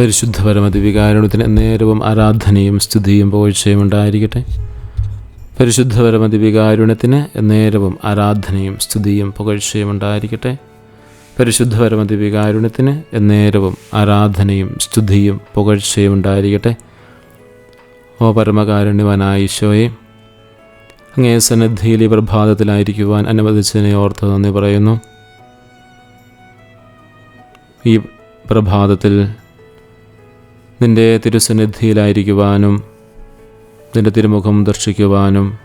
പരിശുദ്ധ പരമദിവികാരുണത്തിന് നേരവും ആരാധനയും സ്തുതിയും പോഴ്ചയും ഉണ്ടായിരിക്കട്ടെ. പരിശുദ്ധ പരമദിവികാരുണ്യത്തിന് നേരവും ആരാധനയും സ്തുതിയും പുകഴ്ചയും ഉണ്ടായിരിക്കട്ടെ. പരിശുദ്ധ പരമദിവികാരുണ്യത്തിന് നേരവും ആരാധനയും സ്തുതിയും പുകഴ്ചയും ഉണ്ടായിരിക്കട്ടെ. ഓ പരമകാരുണ്യവനായ ഈശോയെ അങ്ങേ സന്നിധിയിൽ ഈ പ്രഭാതത്തിലായിരിക്കുവാൻ അനുവദിച്ചതിനെ ഓർത്ത് നന്ദി പറയുന്നു. ഈ പ്രഭാതത്തിൽ നിന്റെ തിരുസന്നിധിയിലായിരിക്കുവാനും നിന്റെ തിരുമുഖം ദർശിക്കുവാനും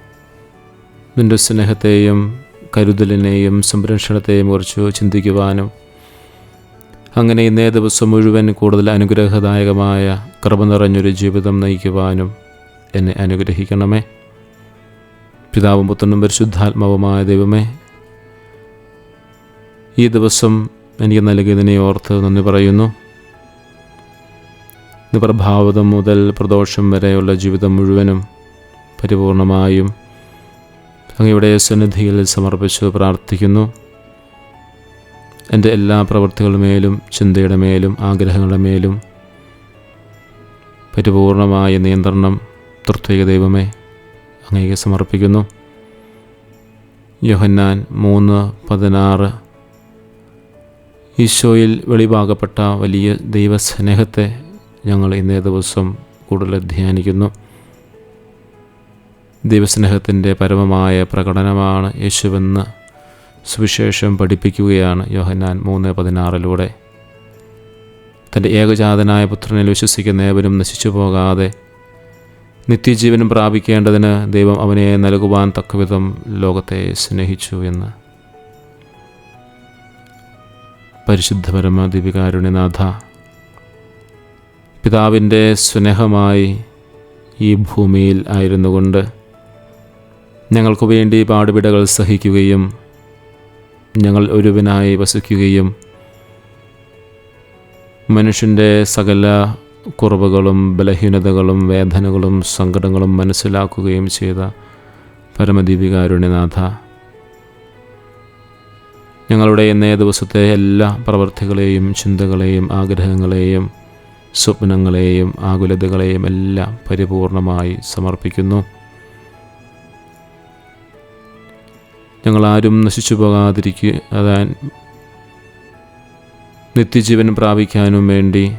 നിന്റെ സ്നേഹത്തെയും കരുതലിനെയും സംരക്ഷണത്തെയും കുറിച്ച് ചിന്തിക്കുവാനും അങ്ങനെ ഇന്നേ ദിവസം മുഴുവൻ കൂടുതൽ അനുഗ്രഹദായകമായ കൃപ നിറഞ്ഞൊരു ജീവിതം നയിക്കുവാനും എന്നെ അനുഗ്രഹിക്കണമേ. പിതാവും പുത്രനും പരിശുദ്ധാത്മാവുമായ ദൈവമേ ഈ ദിവസം എനിക്ക് നൽകിയതിനെ ഓർത്ത് നന്ദി പറയുന്നു. ഇന്ന് പ്രഭാവതം മുതൽ പ്രദോഷം വരെയുള്ള ജീവിതം മുഴുവനും പരിപൂർണമായും അങ്ങയുടെ സന്നിധിയിൽ സമർപ്പിച്ച് പ്രാർത്ഥിക്കുന്നു. എന്റെ എല്ലാ പ്രവൃത്തികളുടെ മേലും ചിന്തയുടെ മേലും ആഗ്രഹങ്ങളുടെ മേലും പരിപൂർണമായ നിയന്ത്രണം തൃത്വിക ദൈവമേ അങ്ങേക്ക് സമർപ്പിക്കുന്നു. യോഹന്നാൻ മൂന്ന് പതിനാറ്. ഈശോയിൽ വെളിവാകപ്പെട്ട വലിയ ദൈവസ്നേഹത്തെ ഞങ്ങൾ ഇന്നേ ദിവസം കൂടുതൽ ധ്യാനിക്കുന്നു. ദൈവസ്നേഹത്തിന്റെ പരമമായ പ്രകടനമാണ് യേശുവെന്ന് സുവിശേഷം പഠിപ്പിക്കുകയാണ് യോഹന്നാൻ മൂന്ന് പതിനാറിലൂടെ. തന്റെ ഏകജാതനായ പുത്രനിൽ വിശ്വസിക്കുന്ന ഏവരും നശിച്ചു പോകാതെ നിത്യജീവനും പ്രാപിക്കേണ്ടതിന് ദൈവം അവനെ നൽകുവാൻ തക്കവിധം ലോകത്തെ സ്നേഹിച്ചു എന്ന്. പരിശുദ്ധപരമ ദിവികാരുണ്യനാഥ പിതാവിന്റെ സ്നേഹമായി ഈ ഭൂമിയിൽ ആയിരുന്നു കൊണ്ട് ഞങ്ങൾക്ക് വേണ്ടി പാടുപിടകൾ സഹിക്കുകയും ഞങ്ങൾ ഒരുവനായി വസിക്കുകയും മനുഷ്യന്റെ സകല കുറവുകളും ബലഹീനതകളും വേദനകളും സങ്കടങ്ങളും മനസ്സിലാക്കുകയും ചെയ്ത പരമദീപികാരുണ്യനാഥ ഞങ്ങളുടെ ഇന്നേ ദിവസത്തെ എല്ലാ പ്രവർത്തികളെയും ചിന്തകളെയും ആഗ്രഹങ്ങളെയും സ്വപ്നങ്ങളെയും ആകുലതകളെയും എല്ലാം പരിപൂർണമായി സമർപ്പിക്കുന്നു. ഞങ്ങളാരും നശിച്ചു പോകാതിരിക്കുക അതാ നിത്യജീവൻ പ്രാപിക്കാനും വേണ്ടി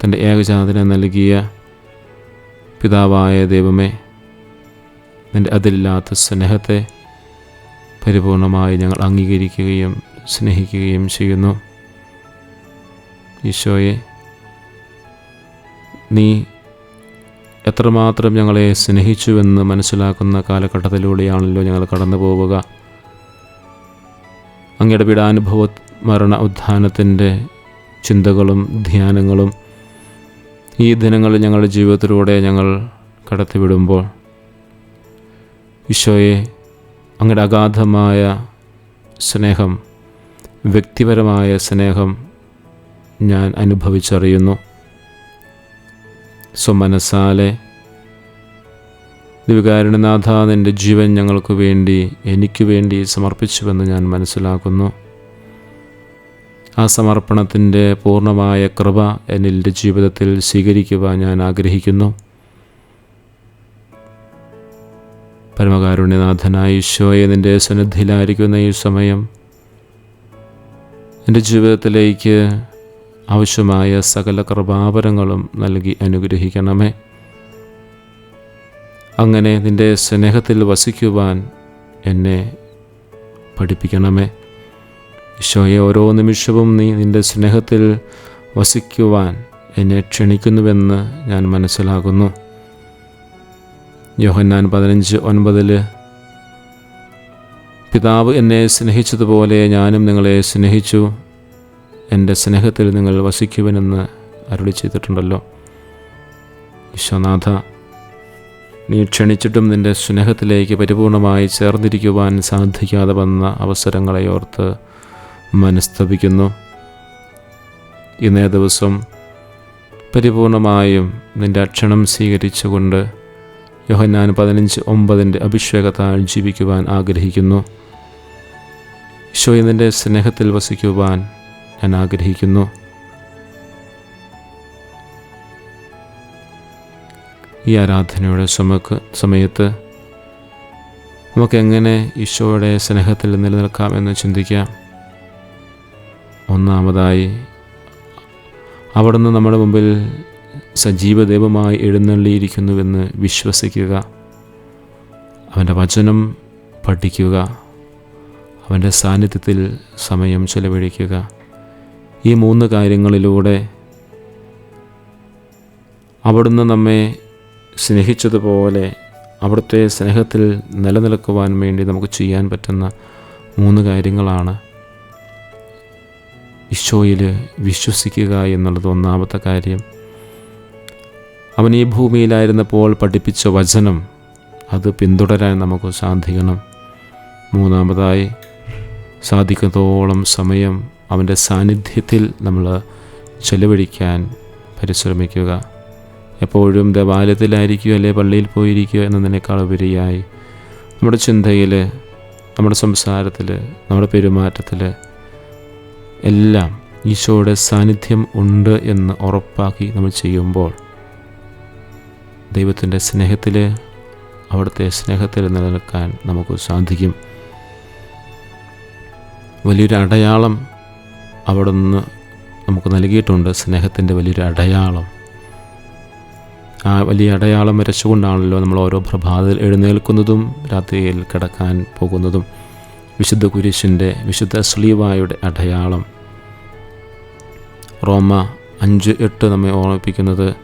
തന്റെ ഏകജാതന നൽകിയ പിതാവായ ദൈവമേ നിന്റെ അതിലില്ലാത്ത സ്നേഹത്തെ പരിപൂർണമായി ഞങ്ങൾ അംഗീകരിക്കുകയും സ്നേഹിക്കുകയും ചെയ്യുന്നു. ഈശോയെ നീ എത്രമാത്രം ഞങ്ങളെ സ്നേഹിച്ചുവെന്ന് മനസ്സിലാക്കുന്ന കാലഘട്ടത്തിലൂടെയാണല്ലോ ഞങ്ങൾ കടന്നു പോവുക അങ്ങയുടെ പീഡാനുഭവ മരണ ഉത്ഥാനത്തിന്റെ ചിന്തകളും ധ്യാനങ്ങളും ഈ ദിനങ്ങളിൽ ഞങ്ങളുടെ ജീവിതത്തിലൂടെ ഞങ്ങൾ കടത്തിവിടുമ്പോൾ ഈശോയെ അങ്ങയുടെ അഗാധമായ സ്നേഹം വ്യക്തിപരമായ സ്നേഹം ഞാൻ അനുഭവിച്ചറിയുന്നു. സ്വമനസാലെ ദിവികാരുണനാഥ നിന്റെ ജീവൻ ഞങ്ങൾക്ക് വേണ്ടി എനിക്ക് വേണ്ടി സമർപ്പിച്ചുവെന്ന് ഞാൻ മനസ്സിലാക്കുന്നു. ആ സമർപ്പണത്തിന്റെ പൂർണമായ കൃപ എന്നിന്റെ ജീവിതത്തിൽ സ്വീകരിക്കുവാൻ ഞാൻ ആഗ്രഹിക്കുന്നു. പരമകാരുണ്യനാഥനായ ഈശോയെ നിന്റെ സന്നിധിയിലായിരിക്കുന്ന ഈ സമയം എന്റെ ജീവിതത്തിലേക്ക് ആവശ്യമായ സകല കൃപാപരങ്ങളും നൽകി അനുഗ്രഹിക്കണമേ. അങ്ങനെ നിന്റെ സ്നേഹത്തിൽ വസിക്കുവാൻ എന്നെ പഠിപ്പിക്കണമേ. ഈശോയെ ഓരോ നിമിഷവും നീ നിന്റെ സ്നേഹത്തിൽ വസിക്കുവാൻ എന്നെ ക്ഷണിക്കുന്നുവെന്ന് ഞാൻ മനസ്സിലാകുന്നു യോഹന്നാൻ പതിനഞ്ച് ഒൻപതിൽ പിതാവ് എന്നെ സ്നേഹിച്ചതുപോലെ ഞാനും നിങ്ങളെ സ്നേഹിച്ചു. എന്റെ സ്നേഹത്തിൽ നിങ്ങൾ വസിക്കുവനെന്ന് അരുളി ചെയ്തിട്ടുണ്ടല്ലോ. വിശ്വനാഥ നീ ക്ഷണിച്ചിട്ടും നിന്റെ സ്നേഹത്തിലേക്ക് പരിപൂർണമായി ചേർന്നിരിക്കുവാൻ സാധിക്കാതെ വന്ന അവസരങ്ങളെ ഓർത്ത് മനസ്തപിക്കുന്നു. ഇന്നേ ദിവസം പരിപൂർണമായും നിന്റെ അക്ഷണം സ്വീകരിച്ചുകൊണ്ട് യോഹന്നാൻ പതിനഞ്ച് ഒമ്പതിന്റെ അഭിഷേകത്താൽ ജീവിക്കുവാൻ ആഗ്രഹിക്കുന്നു. ഈശോയെ നിന്റെ സ്നേഹത്തിൽ വസിക്കുവാൻ ഞാൻ ആഗ്രഹിക്കുന്നു. ഈ ആരാധനയുടെ സമക്ക് സമയത്ത് നമുക്കെങ്ങനെ ഈശോയുടെ സ്നേഹത്തിൽ നിലനിൽക്കാമെന്ന് ചിന്തിക്കാം. ഒന്നാമതായി അവിടുന്ന് നമ്മുടെ മുമ്പിൽ സജീവദേവമായി എഴുന്നള്ളിയിരിക്കുന്നുവെന്ന് വിശ്വസിക്കുക. അവന്റെ വചനം പഠിക്കുക. അവന്റെ സാന്നിധ്യത്തിൽ സമയം ചെലവഴിക്കുക. ഈ മൂന്ന് കാര്യങ്ങളിലൂടെ അവിടുന്ന് നമ്മെ സ്നേഹിച്ചതുപോലെ അവിടുത്തെ സ്നേഹത്തിൽ നിലനിൽക്കുവാൻ വേണ്ടി നമുക്ക് ചെയ്യാൻ പറ്റുന്ന മൂന്ന് കാര്യങ്ങളാണ് ഈശോയിൽ വിശ്വസിക്കുക എന്നുള്ളത് ഒന്നാമത്തെ കാര്യം. അവൻ ഈ ഭൂമിയിലായിരുന്നപ്പോൾ പഠിപ്പിച്ച വചനം അത് പിന്തുടരാൻ നമുക്ക് സാധിക്കണം. മൂന്നാമതായി സാധിക്കുന്നതോളം സമയം അവന്റെ സാന്നിധ്യത്തിൽ നമ്മൾ ചെലവഴിക്കാൻ പരിശ്രമിക്കുക. എപ്പോഴും ദേവാലയത്തിലായിരിക്കുക അല്ലെ പള്ളിയിൽ പോയിരിക്കുക എന്നതിനേക്കാൾ ഉപരിയായി നമ്മുടെ ചിന്തയിൽ നമ്മുടെ സംസാരത്തിൽ നമ്മുടെ പെരുമാറ്റത്തിൽ എല്ലാം ഈശോയുടെ സാന്നിധ്യം ഉണ്ട് എന്ന് ഉറപ്പാക്കി നമ്മൾ ചെയ്യുമ്പോൾ ദൈവത്തിന്റെ സ്നേഹത്തിൽ അവിടുത്തെ സ്നേഹത്തിൽ നിലനിൽക്കാൻ നമുക്ക് സാധിക്കും. വലിയൊരു അടയാളം അവിടെ നിന്ന് നമുക്ക് നൽകിയിട്ടുണ്ട് സ്നേഹത്തിന്റെ വലിയൊരു അടയാളം. ആ വലിയ അടയാളം വരച്ചുകൊണ്ടാണല്ലോ നമ്മൾ ഓരോ പ്രഭാതത്തിൽ എഴുന്നേൽക്കുന്നതും രാത്രിയിൽ കിടക്കാൻ പോകുന്നതും വിശുദ്ധ കുരിശിന്റെ വിശുദ്ധ സ്ലീവായുടെ അടയാളം. റോമ അഞ്ച് എട്ട് നമ്മെ ഓർമ്മിപ്പിക്കുന്നത്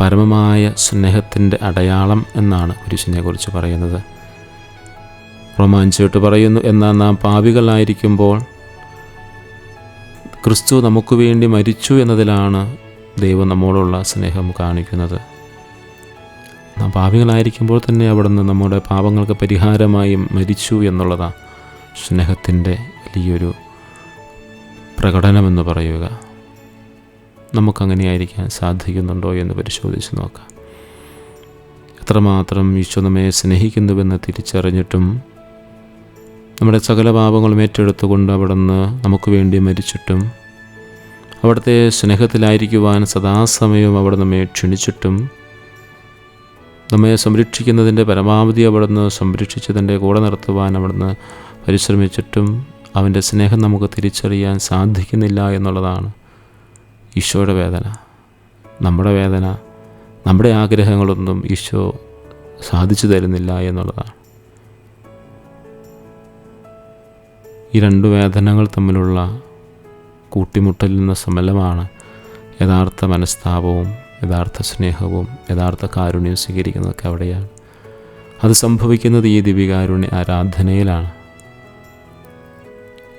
പരമമായ സ്നേഹത്തിന്റെ അടയാളം എന്നാണ് കുരിശിനെക്കുറിച്ച് പറയുന്നത്. റോമ അഞ്ച് എട്ട് പറയുന്നു എന്നാൽ നാം പാപികളായിരിക്കുമ്പോൾ ക്രിസ്തു നമുക്ക് വേണ്ടി മരിച്ചു എന്നതിലാണ് ദൈവം നമ്മോടുള്ള സ്നേഹം കാണിക്കുന്നത്. നാം പാപികളായിരിക്കുമ്പോൾ തന്നെ അവിടുന്ന് നമ്മുടെ പാപങ്ങൾക്ക് പരിഹാരമായും മരിച്ചു എന്നുള്ളതാണ് സ്നേഹത്തിന്റെ വലിയൊരു പ്രകടനമെന്ന് പറയുക. നമുക്കങ്ങനെ ആയിരിക്കാൻ സാധിക്കുന്നുണ്ടോ എന്ന് പരിശോധിച്ച് നോക്കാം. എത്രമാത്രം ഈശോ നമ്മെ സ്നേഹിക്കുന്നുവെന്ന് തിരിച്ചറിഞ്ഞിട്ടും നമ്മുടെ സകല പാപങ്ങളും ഏറ്റെടുത്തുകൊണ്ട് അവിടുന്ന് നമുക്ക് വേണ്ടി മരിച്ചിട്ടും അവിടുത്തെ സ്നേഹത്തിലായിരിക്കുവാൻ സദാസമയവും അവിടെ നമ്മെ ക്ഷണിച്ചിട്ടും നമ്മെ സംരക്ഷിക്കുന്നതിന്റെ പരമാവധി അവിടുന്ന് സംരക്ഷിച്ചതിന്റെ കൂടെ നിർത്തുവാൻ അവിടുന്ന് പരിശ്രമിച്ചിട്ടും അവന്റെ സ്നേഹം നമുക്ക് തിരിച്ചറിയാൻ സാധിക്കുന്നില്ല എന്നുള്ളതാണ് ഈശോയുടെ വേദന. നമ്മുടെ വേദന നമ്മുടെ ആഗ്രഹങ്ങളൊന്നും ഈശോ സാധിച്ചു തരുന്നില്ല എന്നുള്ളതാണ്. ഈ രണ്ട് വേദനകൾ തമ്മിലുള്ള കൂട്ടിമുട്ടലിൽ നിന്ന് സമലമാണ് യഥാർത്ഥ മനസ്താപവും യഥാർത്ഥ സ്നേഹവും യഥാർത്ഥ കാരുണ്യവും സ്വീകരിക്കുന്നതൊക്കെ അവിടെയാണ്. അത് സംഭവിക്കുന്നത് ഈ ദിവ്യകാരുണ്യ ആരാധനയിലാണ്.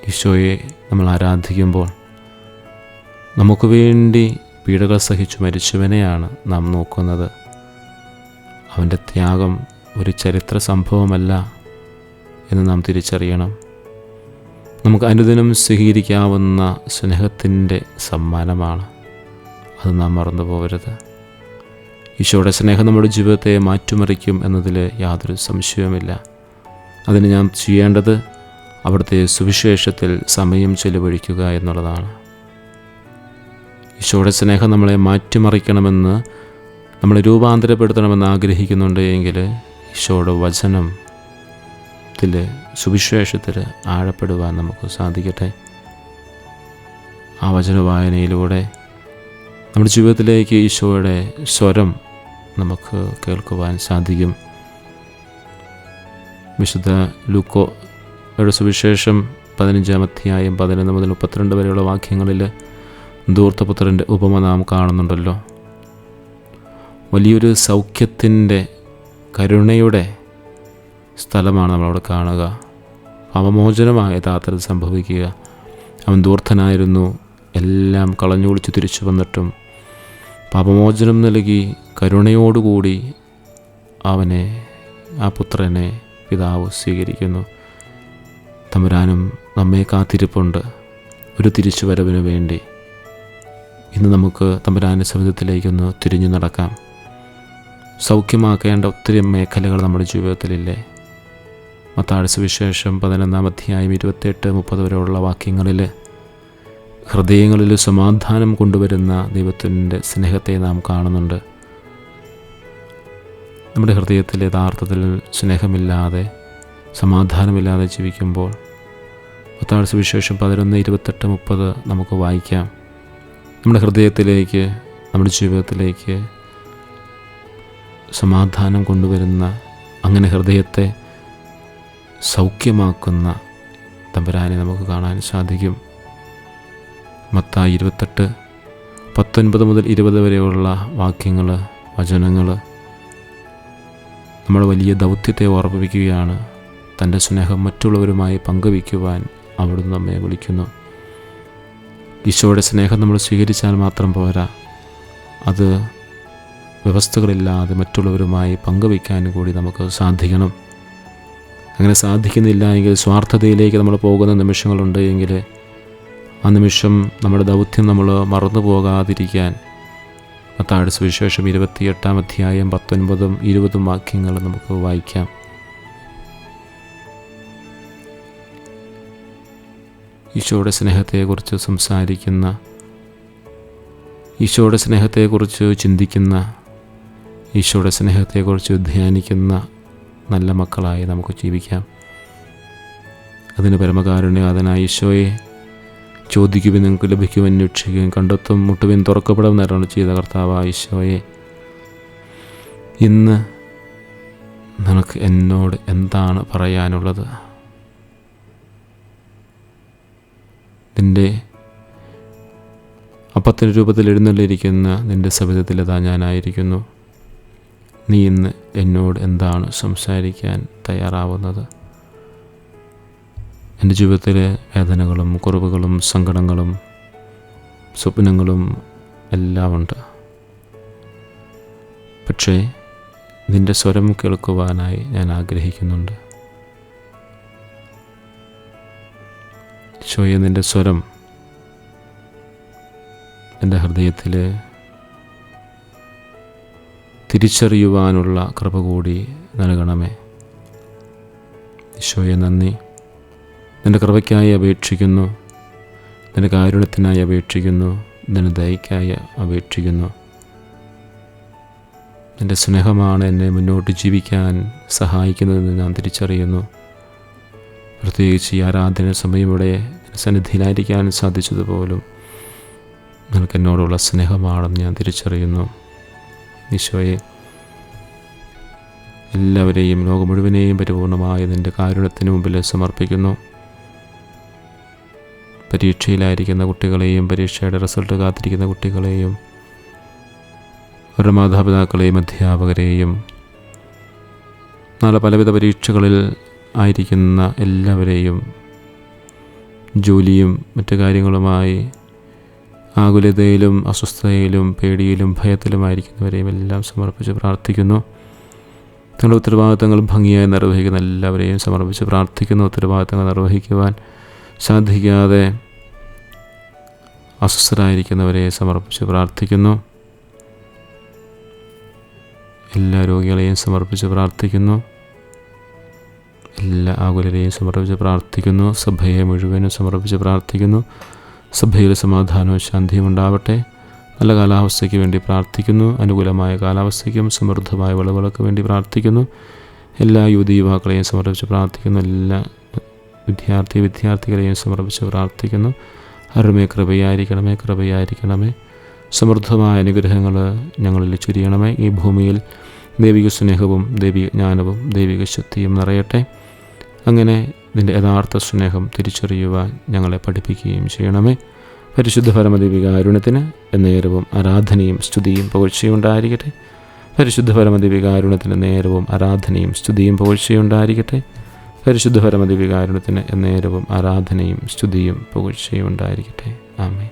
ഈശോയെ നമ്മൾ ആരാധിക്കുമ്പോൾ നമുക്ക് വേണ്ടി പീഡകൾ സഹിച്ചു മരിച്ചവനെയാണ് നാം നോക്കുന്നത്. അവന്റെ ത്യാഗം ഒരു ചരിത്ര സംഭവമല്ല എന്ന് നാം തിരിച്ചറിയണം. നമുക്ക് അനുദിനം സ്വീകരിക്കാവുന്ന സ്നേഹത്തിന്റെ സമ്മാനമാണ്. അത് നാം മറന്നു പോകരുത്. ഈശോയുടെ സ്നേഹം നമ്മുടെ ജീവിതത്തെ മാറ്റിമറിക്കും എന്നതിൽ യാതൊരു സംശയവുമില്ല. അതിന് ഞാൻ ചെയ്യേണ്ടത് അവിടുത്തെ സുവിശേഷത്തിൽ സമയം ചെലവഴിക്കുക എന്നുള്ളതാണ്. ഈശോയുടെ സ്നേഹം നമ്മളെ മാറ്റിമറിക്കണമെന്ന് നമ്മളെ രൂപാന്തരപ്പെടുത്തണമെന്ന് ആഗ്രഹിക്കുന്നുണ്ട് എങ്കിൽ ഈശോയുടെ വചനം ത്തിൽ സുവിശേഷത്തിൽ ആഴപ്പെടുവാൻ നമുക്ക് സാധിക്കട്ടെ. ആ വചന വായനയിലൂടെ നമ്മുടെ ജീവിതത്തിലേക്ക് ഈശോയുടെ സ്വരം നമുക്ക് കേൾക്കുവാൻ സാധിക്കും. വിശുദ്ധ ലൂക്കോ യുടെ സുവിശേഷം പതിനഞ്ചാം അധ്യായം പതിനൊന്ന് മുതൽ മുപ്പത്തിരണ്ട് വരെയുള്ള വാക്യങ്ങളിൽ ദൂർത്തപുത്രന്റെ ഉപമ നാം കാണുന്നുണ്ടല്ലോ. വലിയൊരു സൗഖ്യത്തിന്റെ കരുണയുടെ സ്ഥലമാണ് നമ്മളവിടെ കാണുക. അവമോചനമായ യഥാർത്ഥത്തിൽ സംഭവിക്കുക. അവൻ ദൂർത്തനായിരുന്നു എല്ലാം കളഞ്ഞു കുളിച്ച് തിരിച്ചു വന്നിട്ടും പാപമോചനം നൽകി കരുണയോടുകൂടി അവനെ ആ പുത്രനെ പിതാവ് സ്വീകരിക്കുന്നു. തമ്പുരാനും നമ്മെ കാത്തിരിപ്പുണ്ട്. ഒരു തിരിച്ചുവരവിന് വേണ്ടി. ഇന്ന് നമുക്ക് തമ്പുരാന്റെ സമുദ്രത്തിലേക്കൊന്ന് തിരിഞ്ഞു നടക്കാം. സൗഖ്യമാക്കേണ്ട ഒത്തിരി മേഖലകൾ നമ്മുടെ ജീവിതത്തിലില്ലേ? മത്താഴ സുവിശേഷം പതിനൊന്നാം അധ്യായം ഇരുപത്തെട്ട് മുപ്പത് വരെയുള്ള വാക്യങ്ങളിൽ ഹൃദയങ്ങളിൽ സമാധാനം കൊണ്ടുവരുന്ന ദൈവത്തിന്റെ സ്നേഹത്തെ നാം കാണുന്നുണ്ട്. നമ്മുടെ ഹൃദയത്തിൽ യഥാർത്ഥത്തിൽ സ്നേഹമില്ലാതെ സമാധാനമില്ലാതെ ജീവിക്കുമ്പോൾ പത്താഴ്ച സുവിശേഷം പതിനൊന്ന് ഇരുപത്തെട്ട് മുപ്പത് നമുക്ക് വായിക്കാം. നമ്മുടെ ഹൃദയത്തിലേക്ക് നമ്മുടെ ജീവിതത്തിലേക്ക് സമാധാനം കൊണ്ടുവരുന്ന അങ്ങനെ ഹൃദയത്തെ സൗഖ്യമാക്കുന്ന തമ്പുരാനെ നമുക്ക് കാണാൻ സാധിക്കും. മത്തായി ഇരുപത്തെട്ട് പത്തൊൻപത് മുതൽ ഇരുപത് വരെയുള്ള വാക്യങ്ങൾ വചനങ്ങൾ നമ്മുടെ വലിയ ദൗത്യത്തെ ഓർമ്മിപ്പിക്കുകയാണ്. തന്റെ സ്നേഹം മറ്റുള്ളവരുമായി പങ്കുവയ്ക്കുവാൻ അവിടുന്ന് നമ്മെ വിളിക്കുന്നു. ഈശോയുടെ സ്നേഹം നമ്മൾ സ്വീകരിച്ചാൽ മാത്രം പോരാ. അത് വ്യവസ്ഥകളില്ലാതെ മറ്റുള്ളവരുമായി പങ്കുവയ്ക്കാൻ കൂടി നമുക്ക് സാധിക്കണം. അങ്ങനെ സാധിക്കുന്നില്ല എങ്കിൽ സ്വാർത്ഥതയിലേക്ക് നമ്മൾ പോകുന്ന നിമിഷങ്ങളുണ്ട് എങ്കിൽ ആ നിമിഷം നമ്മുടെ ദൗത്യം നമ്മൾ മറന്നു പോകാതിരിക്കാൻ മത്താട് സുവിശേഷം ഇരുപത്തിയെട്ടാം അധ്യായം പത്തൊൻപതും ഇരുപതും വാക്യങ്ങൾ നമുക്ക് വായിക്കാം. ഈശോയുടെ സ്നേഹത്തെക്കുറിച്ച് സംസാരിക്കുന്ന ഈശോയുടെ സ്നേഹത്തെക്കുറിച്ച് ചിന്തിക്കുന്ന ഈശോയുടെ സ്നേഹത്തെക്കുറിച്ച് ധ്യാനിക്കുന്ന നല്ല മക്കളായി നമുക്ക് ജീവിക്കാം. അതിന് പരമകാരുണ്യനാഥനായ ഈശോയെ ചോദിക്കുവിൻ നിങ്ങൾക്ക് ലഭിക്കും അന്വേഷിക്കുകയും കണ്ടെത്തും മുട്ടുവിൻ തുറക്കപ്പെടും നേരമാണ് ചെയ്ത കർത്താവ് ഈശോയെ. ഇന്ന് നിനക്ക് എന്നോട് എന്താണ് പറയാനുള്ളത്? നിന്റെ അപ്പത്തിന്റെ രൂപത്തിൽ എഴുന്നള്ളിരിക്കുന്ന നിന്റെ സവിധത്തിലതാ ഞാനായിരിക്കുന്നു. നീ ഇന്ന് എന്നോട് എന്താണ് സംസാരിക്കാൻ തയ്യാറാവുന്നത്? എന്റെ ജീവിതത്തിലെ വേദനകളും കുറവുകളും സങ്കടങ്ങളും സ്വപ്നങ്ങളും എല്ലാം ഉണ്ട് പക്ഷേ നിന്റെ സ്വരം കേൾക്കുവാനായി ഞാൻ ആഗ്രഹിക്കുന്നുണ്ട്. ചോയ നിന്റെ സ്വരം എന്റെ ഹൃദയത്തിൽ തിരിച്ചറിയുവാനുള്ള കൃപ കൂടി നൽകണമേ. ഈശോയെ നന്ദി. നിന്റെ കൃപയ്ക്കായി അപേക്ഷിക്കുന്നു. നിന്റെ കാരുണ്യത്തിനായി അപേക്ഷിക്കുന്നു. നിന്റെ ദയക്കായി അപേക്ഷിക്കുന്നു. നിന്റെ സ്നേഹമാണ് എന്നെ മുന്നോട്ട് ജീവിക്കാൻ സഹായിക്കുന്നതെന്ന് ഞാൻ തിരിച്ചറിയുന്നു. പ്രത്യേകിച്ച് ഈ ആരാധന സമയം ഇവിടെ സന്നിധിയിലായിരിക്കാൻ സാധിച്ചതുപോലും നിനക്ക് എന്നോടുള്ള സ്നേഹമാണെന്ന് ഞാൻ തിരിച്ചറിയുന്നു. ഈശോയെ എല്ലാവരെയും ലോകം മുഴുവനെയും പരിപൂർണമായ നിന്റെ കാരുണ്യത്തിന് മുമ്പിൽ സമർപ്പിക്കുന്നു. പരീക്ഷയിലായിരിക്കുന്ന കുട്ടികളെയും പരീക്ഷയുടെ റിസൾട്ട് കാത്തിരിക്കുന്ന കുട്ടികളെയും അവരുടെ മാതാപിതാക്കളെയും അധ്യാപകരെയും നാളെ പലവിധ പരീക്ഷകളിൽ ആയിരിക്കുന്ന എല്ലാവരെയും ജോലിയും മറ്റു കാര്യങ്ങളുമായി ആകുലതയിലും അസ്വസ്ഥതയിലും പേടിയിലും ഭയത്തിലുമായിരിക്കുന്നവരെയും എല്ലാം സമർപ്പിച്ച് പ്രാർത്ഥിക്കുന്നു. തങ്ങളുടെ ഉത്തരവാദിത്തങ്ങൾ ഭംഗിയായി നിർവഹിക്കുന്ന എല്ലാവരെയും സമർപ്പിച്ച് പ്രാർത്ഥിക്കുന്നു. ഉത്തരവാദിത്തങ്ങൾ നിർവഹിക്കുവാൻ സാധിക്കാതെ അസ്വസ്ഥരായിരിക്കുന്നവരെ സമർപ്പിച്ച് പ്രാർത്ഥിക്കുന്നു. എല്ലാ രോഗികളെയും സമർപ്പിച്ച് പ്രാർത്ഥിക്കുന്നു. എല്ലാ ആകുലരെയും സമർപ്പിച്ച് പ്രാർത്ഥിക്കുന്നു. സഭയെ മുഴുവനും സമർപ്പിച്ച് പ്രാർത്ഥിക്കുന്നു. സഭയിൽ സമാധാനവും ശാന്തിയും ഉണ്ടാവട്ടെ. നല്ല കാലാവസ്ഥയ്ക്ക് വേണ്ടി പ്രാർത്ഥിക്കുന്നു. അനുകൂലമായ കാലാവസ്ഥയ്ക്കും സമൃദ്ധമായ വിളവുകൾക്ക് വേണ്ടി പ്രാർത്ഥിക്കുന്നു. എല്ലാ യുവതി യുവാക്കളെയും സമർപ്പിച്ച് പ്രാർത്ഥിക്കുന്നു. എല്ലാ വിദ്യാർത്ഥി വിദ്യാർത്ഥികളെയും സമർപ്പിച്ച് പ്രാർത്ഥിക്കുന്നു. അരുമേ കൃപയായിരിക്കണമേ കൃപയായിരിക്കണമേ. സമൃദ്ധമായ അനുഗ്രഹങ്ങൾ ഞങ്ങളിൽ ചുരിയണമേ. ഈ ഭൂമിയിൽ ദൈവിക സ്നേഹവും ദൈവിക ജ്ഞാനവും ദൈവിക ശക്തിയും നിറയട്ടെ. അങ്ങനെ നിന്റെ യഥാർത്ഥ സ്നേഹം തിരിച്ചറിയുവാൻ ഞങ്ങളെ പഠിപ്പിക്കുകയും ചെയ്യണമേ. പരിശുദ്ധ പരമദേവിക അരുണത്തിന് നേരവും ആരാധനയും സ്തുതിയും പുകഴ്ചയും ഉണ്ടായിരിക്കട്ടെ പരിശുദ്ധ പരമദിവികാരുണ്യത്തിന് നേരവും ആരാധനയും സ്തുതിയും പുകഴ്ചയും ഉണ്ടായിരിക്കട്ടെ പരിശുദ്ധ പരമദേവിക അരുണത്തിന് നേരവും ആരാധനയും സ്തുതിയും പുകഴ്ചയും ഉണ്ടായിരിക്കട്ടെ ആമേ